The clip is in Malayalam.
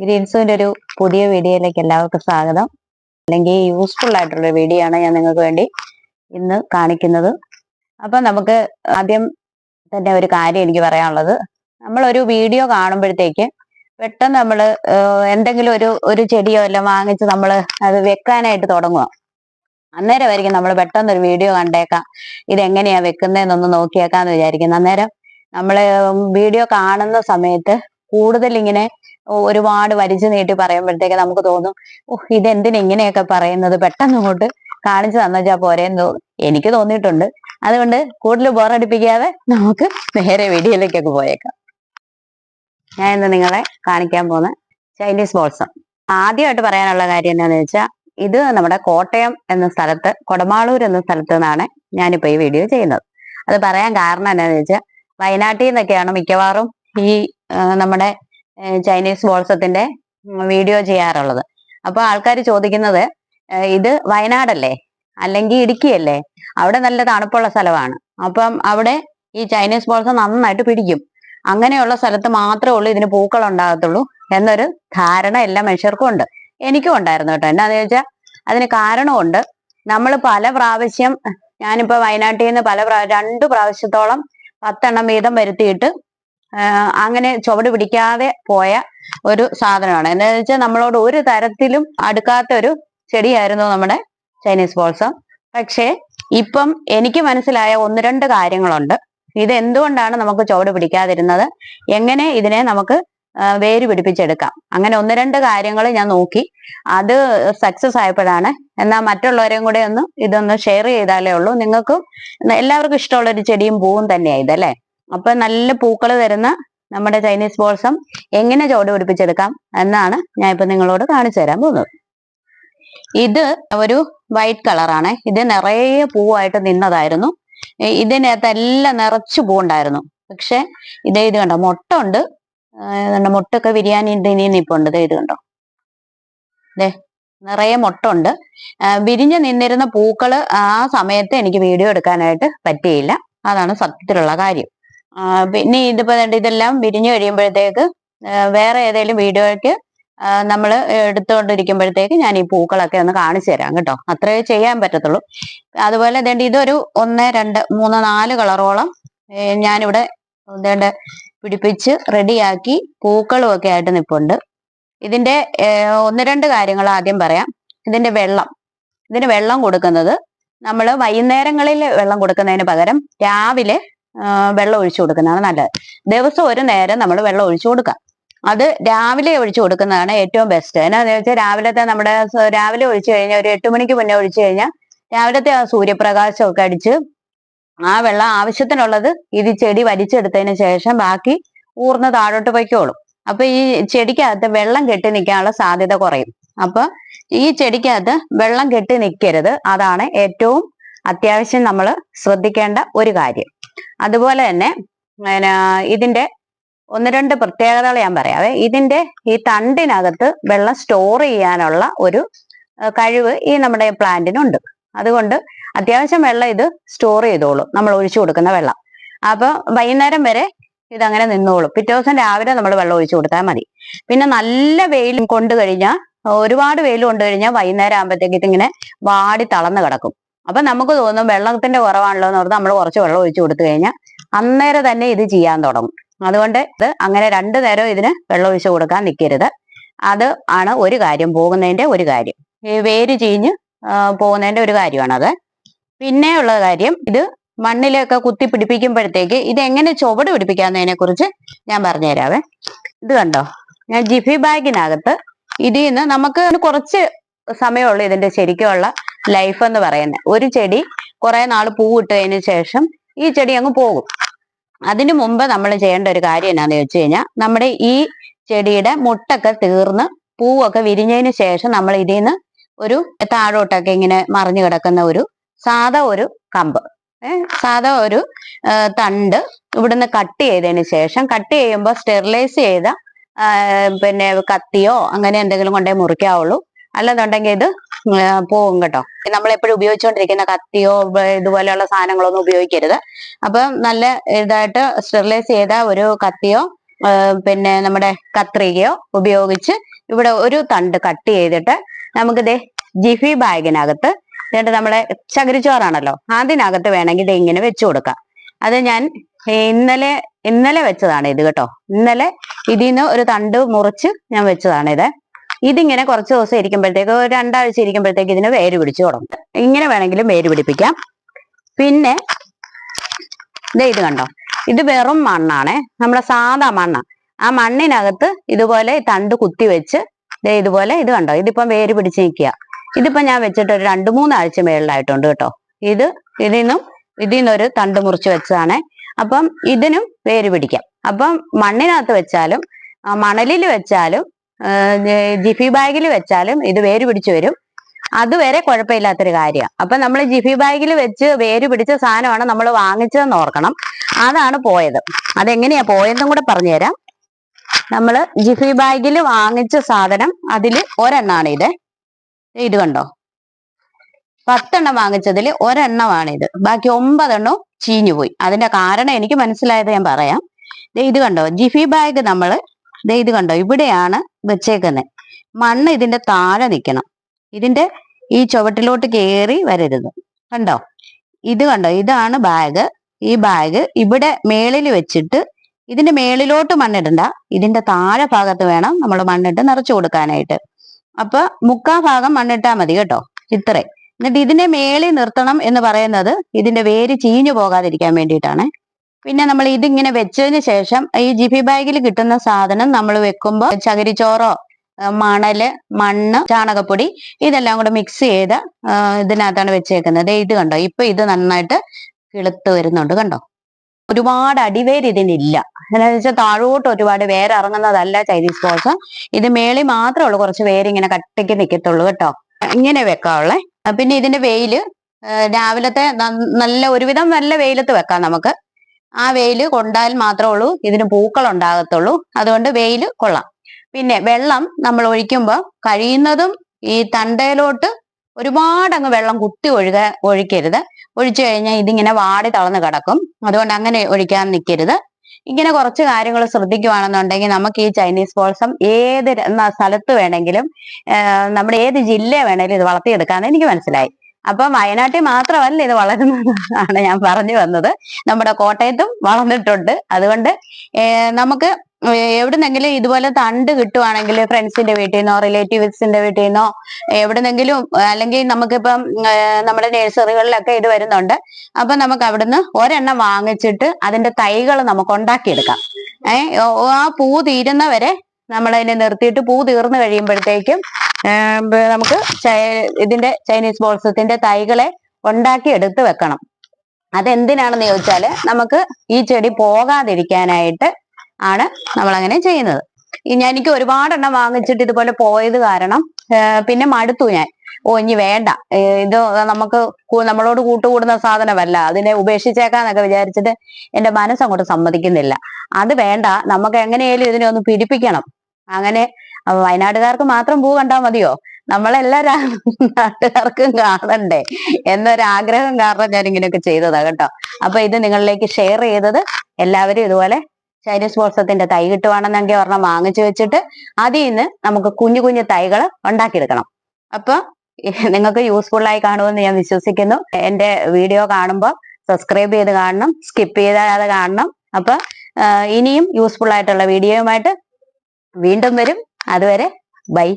ഗ്രീൻസുവിന്റെ ഒരു പുതിയ വീഡിയോയിലേക്ക് എല്ലാവർക്കും സ്വാഗതം. അല്ലെങ്കിൽ യൂസ്ഫുൾ ആയിട്ടുള്ള വീഡിയോ ആണ് ഞാൻ നിങ്ങൾക്ക് വേണ്ടി ഇന്ന് കാണിക്കുന്നത്. അപ്പൊ നമുക്ക് ആദ്യം തന്നെ ഒരു കാര്യം എനിക്ക് പറയാനുള്ളത്. നമ്മളൊരു വീഡിയോ കാണുമ്പോഴത്തേക്ക് പെട്ടെന്ന് നമ്മൾ എന്തെങ്കിലും ഒരു ഒരു ചെടിയോ എല്ലാം വാങ്ങിച്ച് നമ്മൾ അത് വെക്കാനായിട്ട് തുടങ്ങുക. അന്നേരമായിരിക്കും നമ്മൾ പെട്ടെന്ന് ഒരു വീഡിയോ കണ്ടേക്കാം. ഇതെങ്ങനെയാ വെക്കുന്നതെന്നൊന്ന് നോക്കിയേക്കാന്ന് വിചാരിക്കുന്നു. അന്നേരം നമ്മൾ വീഡിയോ കാണുന്ന സമയത്ത് കൂടുതൽ ഇങ്ങനെ ഒരുപാട് വലിച്ചു നീട്ടി പറയുമ്പോഴത്തേക്ക് നമുക്ക് തോന്നും ഓഹ് ഇതെന്തിനു ഇങ്ങനെയൊക്കെ പറയുന്നത്? പെട്ടെന്ന് അങ്ങോട്ട് കാണിച്ചു തന്നുവെച്ചാ പോരെന്ന് എനിക്ക് തോന്നിയിട്ടുണ്ട്. അതുകൊണ്ട് കൂടുതൽ ബോറടിപ്പിക്കാതെ നമുക്ക് നേരെ വീഡിയോയിലേക്കൊക്കെ പോയേക്കാം. ഞാൻ ഇന്ന് നിങ്ങളെ കാണിക്കാൻ പോകുന്ന ചൈനീസ് ബോൾസം ആദ്യമായിട്ട് പറയാനുള്ള കാര്യം എന്താണെന്ന് വെച്ചാൽ ഇത് നമ്മുടെ കോട്ടയം എന്ന സ്ഥലത്ത് കൊടമാളൂർ എന്ന സ്ഥലത്ത് നിന്നാണ് ഞാനിപ്പോൾ ഈ വീഡിയോ ചെയ്യുന്നത്. അത് പറയാൻ കാരണം എന്താണെന്ന് വെച്ചാൽ വയനാട്ടിൽ നിന്നൊക്കെയാണ് മിക്കവാറും ഈ നമ്മുടെ ചൈനീസ് ബോൾസത്തിന്റെ വീഡിയോ ചെയ്യാറുള്ളത്. അപ്പൊ ആൾക്കാർ ചോദിക്കുന്നത് ഇത് വയനാടല്ലേ? അല്ലെങ്കിൽ ഇടുക്കിയല്ലേ? അവിടെ നല്ല തണുപ്പുള്ള സ്ഥലമാണ്. അപ്പം അവിടെ ഈ ചൈനീസ് ബോൾസം നന്നായിട്ട് പിടിക്കും. അങ്ങനെയുള്ള സ്ഥലത്ത് മാത്രമേ ഉള്ളൂ ഇതിന് പൂക്കൾ ഉണ്ടാകത്തുള്ളൂ എന്നൊരു ധാരണ എല്ലാ മനുഷ്യർക്കും ഉണ്ട്. എനിക്കും ഉണ്ടായിരുന്നു കേട്ടോ. എന്നാന്ന് ചോദിച്ചാൽ അതിന് കാരണമുണ്ട്. നമ്മൾ പല പ്രാവശ്യം ഞാനിപ്പോ വയനാട്ടിൽ നിന്ന് പല രണ്ട് പ്രാവശ്യത്തോളം പത്തെണ്ണം വീതം വരുത്തിയിട്ട് അങ്ങനെ ചുവട് പിടിക്കാതെ പോയ ഒരു സാധനമാണ്. എന്താണെന്ന് വെച്ചാൽ നമ്മളോട് ഒരു തരത്തിലും അടുക്കാത്ത ഒരു ചെടിയായിരുന്നു നമ്മുടെ ചൈനീസ് ബോൾസം പക്ഷേ ഇപ്പം എനിക്ക് മനസ്സിലായ ഒന്ന് രണ്ട് കാര്യങ്ങളുണ്ട്. ഇത് എന്തുകൊണ്ടാണ് നമുക്ക് ചുവട് പിടിക്കാതിരുന്നത്? എങ്ങനെ ഇതിനെ നമുക്ക് വേര് പിടിപ്പിച്ചെടുക്കാം? അങ്ങനെ ഒന്ന് രണ്ട് കാര്യങ്ങൾ ഞാൻ നോക്കി. അത് സക്സസ് ആയപ്പോഴാണ്. എന്നാൽ മറ്റുള്ളവരെയും കൂടെ ഒന്ന് ഇതൊന്ന് ഷെയർ ചെയ്താലേ ഉള്ളൂ. നിങ്ങൾക്കും എല്ലാവർക്കും ഇഷ്ടമുള്ള ഒരു ചെടിയും പൂവും തന്നെയാണ് ഇതല്ലേ അപ്പൊ നല്ല പൂക്കൾ തരുന്ന നമ്മുടെ ചൈനീസ് ബോൾസം എങ്ങനെ ചോട് പിടിപ്പിച്ചെടുക്കാം എന്നാണ് ഞാൻ ഇപ്പൊ നിങ്ങളോട് കാണിച്ചു തരാൻ പോകുന്നത്. ഇത് ഒരു വൈറ്റ് കളറാണ് ഇത് നിറയെ പൂവായിട്ട് നിന്നതായിരുന്നു. ഇതിനകത്ത് എല്ലാം നിറച്ചു പൂവുണ്ടായിരുന്നു. പക്ഷെ ഇതേ ഇത് കണ്ടോ? മുട്ട ഉണ്ട് മുട്ടൊക്കെ ബിരിയാണി ഇനി നിപ്പുണ്ട്. ഉണ്ട് ഇത് കണ്ടോ? ദേ നിറയെ മുട്ട ഉണ്ട് ആ, വിരിഞ്ഞു നിന്നിരുന്ന പൂക്കൾ ആ സമയത്ത് എനിക്ക് വീഡിയോ എടുക്കാനായിട്ട് പറ്റിയില്ല. അതാണ് സത്യത്തിലുള്ള കാര്യം. പിന്നെ ഇതിപ്പോ ഇതെല്ലാം വിരിഞ്ഞു കഴിയുമ്പോഴത്തേക്ക് വേറെ ഏതെങ്കിലും വീഡിയോയ്ക്ക് നമ്മൾ എടുത്തുകൊണ്ടിരിക്കുമ്പോഴത്തേക്ക് ഞാൻ ഈ പൂക്കളൊക്കെ ഒന്ന് കാണിച്ചു തരാം കേട്ടോ. അത്രേ ചെയ്യാൻ പറ്റത്തുള്ളൂ. അതുപോലെ ഇതേണ്ട ഇതൊരു ഒന്ന് രണ്ട് മൂന്ന് നാല് കളറോളം ഞാനിവിടെ ഇതേണ്ട പിടിപ്പിച്ച് റെഡിയാക്കി പൂക്കളും ഒക്കെ ആയിട്ട് നിപ്പുണ്ട്. ഇതിന്റെ ഒന്ന് രണ്ട് കാര്യങ്ങൾ ആദ്യം പറയാം. ഇതിന്റെ വെള്ളം. ഇതിന് വെള്ളം കൊടുക്കുന്നത് നമ്മൾ വൈകുന്നേരങ്ങളിൽ വെള്ളം കൊടുക്കുന്നതിന് പകരം രാവിലെ വെള്ളം ഒഴിച്ചു കൊടുക്കുന്നതാണ് നല്ലത്. ദിവസം ഒരു നേരം നമ്മൾ വെള്ളം ഒഴിച്ചു കൊടുക്കാം അത് രാവിലെ ഒഴിച്ചു കൊടുക്കുന്നതാണ് ഏറ്റവും ബെസ്റ്റ് എന്നാന്ന് വെച്ചാൽ രാവിലത്തെ നമ്മുടെ രാവിലെ ഒഴിച്ചു കഴിഞ്ഞാൽ ഒരു എട്ട് മണിക്ക് മുന്നേ ഒഴിച്ചു കഴിഞ്ഞാൽ രാവിലത്തെ ആ സൂര്യപ്രകാശം ഒക്കെ അടിച്ച് ആ വെള്ളം ആവശ്യത്തിനുള്ളത് ഇത് ചെടി വലിച്ചെടുത്തതിന് ശേഷം ബാക്കി ഊർന്ന് താഴോട്ട് പൊയ്ക്കോളും. അപ്പൊ ഈ ചെടിക്കകത്ത് വെള്ളം കെട്ടി നിൽക്കാനുള്ള സാധ്യത കുറയും. അപ്പൊ ഈ ചെടിക്കകത്ത് വെള്ളം കെട്ടി നിൽക്കരുത്. അതാണ് ഏറ്റവും അത്യാവശ്യം നമ്മൾ ശ്രദ്ധിക്കേണ്ട ഒരു കാര്യം. അതുപോലെ തന്നെ ഇതിന്റെ ഒന്ന് രണ്ട് പ്രത്യേകതകൾ ഞാൻ പറയാവേ ഇതിന്റെ ഈ തണ്ടിനകത്ത് വെള്ളം സ്റ്റോർ ചെയ്യാനുള്ള ഒരു കഴിവ് ഈ നമ്മുടെ പ്ലാന്റിനുണ്ട് അതുകൊണ്ട് അത്യാവശ്യം വെള്ളം ഇത് സ്റ്റോർ ചെയ്തോളും നമ്മൾ ഒഴിച്ചു കൊടുക്കുന്ന വെള്ളം. അപ്പൊ വൈകുന്നേരം വരെ ഇതങ്ങനെ നിന്നോളും. പിറ്റേ ദിവസം രാവിലെ നമ്മൾ വെള്ളം ഒഴിച്ചു കൊടുത്താൽ മതി. പിന്നെ നല്ല വെയിലും കൊണ്ടു കഴിഞ്ഞാൽ ഒരുപാട് വെയിൽ കൊണ്ടു കഴിഞ്ഞാൽ വൈകുന്നേരം ആകുമ്പോഴത്തേക്ക് ഇതിങ്ങനെ വാടി തളർന്നു കിടക്കും. അപ്പൊ നമുക്ക് തോന്നും വെള്ളത്തിന്റെ കുറവാണല്ലോ എന്ന് പറഞ്ഞാൽ നമ്മൾ കുറച്ച് വെള്ളം ഒഴിച്ചു കൊടുത്തു കഴിഞ്ഞാൽ അന്നേരം തന്നെ ഇത് ചെയ്യാൻ തുടങ്ങും. അതുകൊണ്ട് ഇത് അങ്ങനെ രണ്ടു നേരം ഇതിന് വെള്ളം ഒഴിച്ചു കൊടുക്കാൻ നിൽക്കരുത് അത് ആണ് ഒരു കാര്യം പോകുന്നതിന്റെ ഒരു കാര്യം. ഈ വേര് ചീഞ്ഞ് പോകുന്നതിന്റെ ഒരു കാര്യമാണത്. പിന്നെ ഉള്ള കാര്യം ഇത് മണ്ണിലൊക്കെ കുത്തി പിടിപ്പിക്കുമ്പോഴത്തേക്ക് ഇത് എങ്ങനെ ചുവട് പിടിപ്പിക്കാവുന്നതിനെ കുറിച്ച് ഞാൻ പറഞ്ഞുതരാവേ. ഇത് കണ്ടോ? ഞാൻ ജിഫി ബാഗിനകത്ത് ഇതിൽ നിന്ന് നമുക്ക് കുറച്ച് സമയമുള്ളൂ ഇതിന്റെ ശരിക്കുള്ള ലൈഫ് എന്ന് പറയുന്നത് ഒരു ചെടി കുറെ നാൾ പൂവിട്ടതിന് ശേഷം ഈ ചെടി അങ്ങ് പോകും. അതിനു മുമ്പ് നമ്മൾ ചെയ്യേണ്ട ഒരു കാര്യം എന്നാന്ന് വെച്ച് കഴിഞ്ഞാൽ നമ്മുടെ ഈ ചെടിയുടെ മുട്ടൊക്കെ തീർന്ന് പൂവൊക്കെ വിരിഞ്ഞതിന് ശേഷം നമ്മൾ ഇതിൽ നിന്ന് ഒരു താഴോട്ടൊക്കെ ഇങ്ങനെ മറിഞ്ഞു കിടക്കുന്ന ഒരു സാധാ ഒരു കമ്പ്. സാധാ ഒരു തണ്ട് ഇവിടുന്ന് കട്ട് ചെയ്തതിന് ശേഷം കട്ട് ചെയ്യുമ്പോൾ സ്റ്റെറിലൈസ് ചെയ്ത പിന്നെ കത്തിയോ അങ്ങനെ എന്തെങ്കിലും കൊണ്ടേ മുറിക്കാവുള്ളൂ. അല്ലെന്നുണ്ടെങ്കിൽ ഇത് ആ, കേട്ടോ. നമ്മൾ എപ്പോഴും ഉപയോഗിച്ചുകൊണ്ടിരിക്കുന്ന കത്തിയോ ഇതുപോലെയുള്ള സാധനങ്ങളോ ഒന്നും ഉപയോഗിക്കരുത്. അപ്പം നല്ല ഇതായിട്ട് സ്റ്റെറിലൈസ് ചെയ്ത ഒരു കത്തിയോ പിന്നെ നമ്മുടെ കത്രികയോ ഉപയോഗിച്ച് ഇവിടെ ഒരു തണ്ട് കട്ട് ചെയ്തിട്ട് നമുക്ക് നമുക്കിത് ജിഫി ബാഗിനകത്ത് എന്നിട്ട് നമ്മളെ ചകിരിച്ചോറാണല്ലോ അതിനകത്ത് വേണമെങ്കിൽ ഇത് ഇങ്ങനെ വെച്ചു കൊടുക്കാം. അത് ഞാൻ ഇന്നലെ ഇന്നലെ വെച്ചതാണ് ഇത് കേട്ടോ. ഇന്നലെ ഇതിൽ നിന്ന് ഒരു തണ്ട് മുറിച്ച് ഞാൻ വെച്ചതാണ് ഇത്. ഇതിങ്ങനെ കുറച്ച് ദിവസം ഇരിക്കുമ്പോഴത്തേക്ക് രണ്ടാഴ്ച ഇരിക്കുമ്പോഴത്തേക്ക് ഇതിന് വേര് പിടിച്ചു തുടങ്ങും. ഇങ്ങനെ വേണമെങ്കിലും വേര് പിടിപ്പിക്കാം. പിന്നെ ദേ ഇത് കണ്ടോ? ഇത് വെറും മണ്ണാണേ. നമ്മുടെ സാധാ മണ്ണ. ആ മണ്ണിനകത്ത് ഇതുപോലെ തണ്ട് കുത്തി വെച്ച് ദേ ഇതുപോലെ ഇത് കണ്ടോ? ഇതിപ്പം വേര് പിടിച്ച് നിൽക്കുക. ഇതിപ്പം ഞാൻ വെച്ചിട്ട് ഒരു രണ്ടു മൂന്നാഴ്ച മേളിലായിട്ടുണ്ട് കേട്ടോ. ഇത് ഇതിൽ നിന്നും ഇതിൽ നിന്നൊരു തണ്ട് മുറിച്ച് വെച്ചതാണേ. അപ്പം ഇതിനും വേര് പിടിക്കാം. അപ്പം മണ്ണിനകത്ത് വെച്ചാലും മണലിൽ വെച്ചാലും ജിഫി ബാഗിൽ വെച്ചാലും ഇത് വേര് പിടിച്ചു വരും. അതുവരെ കുഴപ്പമില്ലാത്തൊരു കാര്യമാണ് അപ്പൊ നമ്മൾ ജിഫി ബാഗിൽ വെച്ച് വേര് പിടിച്ച സാധനമാണ് നമ്മൾ വാങ്ങിച്ചതെന്ന് ഓർക്കണം. അതാണ് പോയത്. അതെങ്ങനെയാ പോയതെന്നും കൂടെ പറഞ്ഞുതരാം. നമ്മൾ ജിഫി ബാഗിൽ വാങ്ങിച്ച സാധനം അതിൽ ഒരെണ്ണമാണ് ഇത്. ഇത് കണ്ടോ? പത്തെണ്ണം വാങ്ങിച്ചതിൽ ഒരെണ്ണമാണ് ഇത് ബാക്കി ഒമ്പതെണ്ണവും ചീഞ്ഞു പോയി. അതിന്റെ കാരണം എനിക്ക് മനസ്സിലായത് ഞാൻ പറയാം. ഇത് കണ്ടോ? ജിഫി ബാഗ് നമ്മൾ ഇത് കണ്ടോ? ഇവിടെയാണ് വെച്ചേക്കുന്നത് മണ്ണ് ഇതിന്റെ താഴെ നിൽക്കണം ഇതിന്റെ ഈ ചുവട്ടിലോട്ട് കയറി വരരുത്. കണ്ടോ? ഇത് കണ്ടോ? ഇതാണ് ബാഗ് ഈ ബാഗ് ഇവിടെ മേളിൽ വെച്ചിട്ട് ഇതിന്റെ മേളിലോട്ട് മണ്ണിടണ്ട. ഇതിന്റെ താഴെ ഭാഗത്ത് വേണം നമ്മൾ മണ്ണിട്ട് നിറച്ചു കൊടുക്കാനായിട്ട്. അപ്പൊ മുക്കാ ഭാഗം മണ്ണിട്ടാ മതി കേട്ടോ. ഇത്രേ. എന്നിട്ട് ഇതിനെ മേളിൽ നിർത്തണം എന്ന് പറയുന്നത് ഇതിന്റെ വേര് ചീഞ്ഞു പോകാതിരിക്കാൻ വേണ്ടിയിട്ടാണ്. പിന്നെ നമ്മൾ ഇതിങ്ങനെ വെച്ചതിന് ശേഷം ഈ ജിഫി ബാഗിൽ കിട്ടുന്ന സാധനം നമ്മൾ വെക്കുമ്പോൾ ചകിരിച്ചോറോ മണൽ മണ്ണ് ചാണകപ്പൊടി ഇതെല്ലാം കൂടെ മിക്സ് ചെയ്ത് ഇതിനകത്താണ് വെച്ചേക്കുന്നത്. ഇത് കണ്ടോ? ഇപ്പൊ ഇത് നന്നായിട്ട് കിളുത്ത് വരുന്നുണ്ട് കണ്ടോ? ഒരുപാട് അടിവേര് ഇതിനില്ല. എന്താണെന്ന് വെച്ചാൽ താഴോട്ട് ഒരുപാട് വേര് ഇറങ്ങുന്നതല്ല ചൈനീസ് ബോൾസ്. ഇത് മേളി മാത്രമേ ഉള്ളൂ. കുറച്ച് വേരിങ്ങനെ കട്ടയ്ക്ക് നിൽക്കത്തുള്ളൂ കേട്ടോ. ഇങ്ങനെ വെക്കാവുള്ളേ. പിന്നെ ഇതിന്റെ വെയിൽ രാവിലത്തെ നല്ല ഒരുവിധം നല്ല വെയിലത്ത് വെക്കാം നമുക്ക്. ആ വെയിൽ കൊണ്ടാൽ മാത്രമേ ഉള്ളൂ ഇതിന് പൂക്കൾ ഉണ്ടാകത്തുള്ളൂ. അതുകൊണ്ട് വെയിൽ കൊള്ളാം. പിന്നെ വെള്ളം നമ്മൾ ഒഴിക്കുമ്പോൾ കഴിയുന്നതും ഈ തണ്ടയിലോട്ട് ഒരുപാട് അങ്ങ് വെള്ളം കുത്തി ഒഴുക ഒഴിക്കരുത്. ഒഴിച്ചു കഴിഞ്ഞാൽ ഇതിങ്ങനെ വാടി തളർന്ന് കിടക്കും. അതുകൊണ്ട് അങ്ങനെ ഒഴിക്കാൻ നിൽക്കരുത് ഇങ്ങനെ കുറച്ച് കാര്യങ്ങൾ ശ്രദ്ധിക്കുവാണെന്നുണ്ടെങ്കിൽ നമുക്ക് ഈ ചൈനീസ് ബോൾസം ഏത് സ്ഥലത്ത് വേണമെങ്കിലും നമ്മുടെ ഏത് ജില്ല വേണമെങ്കിലും ഇത് വളർത്തിയെടുക്കാമെന്ന് എനിക്ക് മനസ്സിലായി. അപ്പൊ വയനാട്ടിൽ മാത്രമല്ല ഇത് വളരുന്നത് ആണ് ഞാൻ പറഞ്ഞു വന്നത്. നമ്മുടെ കോട്ടയത്തും വളർന്നിട്ടുണ്ട്. അതുകൊണ്ട് നമുക്ക് എവിടുന്നെങ്കിലും ഇതുപോലെ തണ്ട് കിട്ടുവാണെങ്കിൽ ഫ്രണ്ട്സിന്റെ വീട്ടിൽ നിന്നോ റിലേറ്റീവ്സിന്റെ വീട്ടിൽ നിന്നോ എവിടുന്നെങ്കിലും അല്ലെങ്കിൽ നമുക്കിപ്പം നമ്മുടെ നഴ്സറികളിലൊക്കെ ഇത് വരുന്നുണ്ട്. അപ്പൊ നമുക്ക് അവിടുന്ന് ഒരെണ്ണം വാങ്ങിച്ചിട്ട് അതിന്റെ തൈകൾ നമുക്ക് ഉണ്ടാക്കിയെടുക്കാം. ഏഹ് ആ പൂ തീരുന്നവരെ നമ്മളതിനെ നിർത്തിയിട്ട് പൂ തീർന്നു കഴിയുമ്പോഴത്തേക്കും നമുക്ക് ഇതിന്റെ ചൈനീസ് ബോൾസത്തിന്റെ തൈകളെ ഉണ്ടാക്കി എടുത്ത് വെക്കണം. അതെന്തിനാണെന്ന് ചോദിച്ചാൽ നമുക്ക് ഈ ചെടി പോകാതിരിക്കാനായിട്ട് ആണ് നമ്മൾ അങ്ങനെ ചെയ്യുന്നത്. ഞാൻ എനിക്ക് ഒരുപാടെണ്ണം വാങ്ങിച്ചിട്ട് ഇതുപോലെ പോയത് കാരണം പിന്നെ മടുത്തു ഞാൻ. ഓ ഇനി വേണ്ട. ഇത് നമുക്ക് നമ്മളോട് കൂട്ടുകൂടുന്ന സാധനമല്ല. അതിനെ ഉപേക്ഷിച്ചേക്കാന്നൊക്കെ വിചാരിച്ചിട്ട് എന്റെ മനസ്സങ്ങോട്ട് സമ്മതിക്കുന്നില്ല. അത് വേണ്ട. നമുക്ക് എങ്ങനെയായാലും ഇതിനെ ഒന്ന് പിടിപ്പിക്കണം. അങ്ങനെ വയനാട്ടുകാർക്ക് മാത്രം പൂ കണ്ടാ മതിയോ? നമ്മളെല്ലാ നാട്ടുകാർക്കും കാണണ്ടേ? എന്നൊരാഗ്രഹം കാരണം ഞാൻ ഇങ്ങനെയൊക്കെ ചെയ്തതാ കേട്ടോ. അപ്പൊ ഇത് നിങ്ങളിലേക്ക് ഷെയർ ചെയ്തത് എല്ലാവരും ഇതുപോലെ ചൈനീസ് ബോൾസത്തിന്റെ തൈ കിട്ടുവാണെന്നെങ്കിൽ ഒരെണ്ണം വാങ്ങിച്ചു വെച്ചിട്ട് അതിൽ നിന്ന് നമുക്ക് കുഞ്ഞു കുഞ്ഞു തൈകൾ ഉണ്ടാക്കിയെടുക്കണം. അപ്പൊ നിങ്ങൾക്ക് യൂസ്ഫുൾ ആയി കാണുമെന്ന് ഞാൻ വിശ്വസിക്കുന്നു. എന്റെ വീഡിയോ കാണുമ്പോൾ സബ്സ്ക്രൈബ് ചെയ്ത് കാണണം സ്കിപ്പ് ചെയ്താതെ കാണണം. അപ്പൊ ഇനിയും യൂസ്ഫുൾ ആയിട്ടുള്ള വീഡിയോയുമായിട്ട് വീണ്ടും വരും. അതുവരെ ബൈ.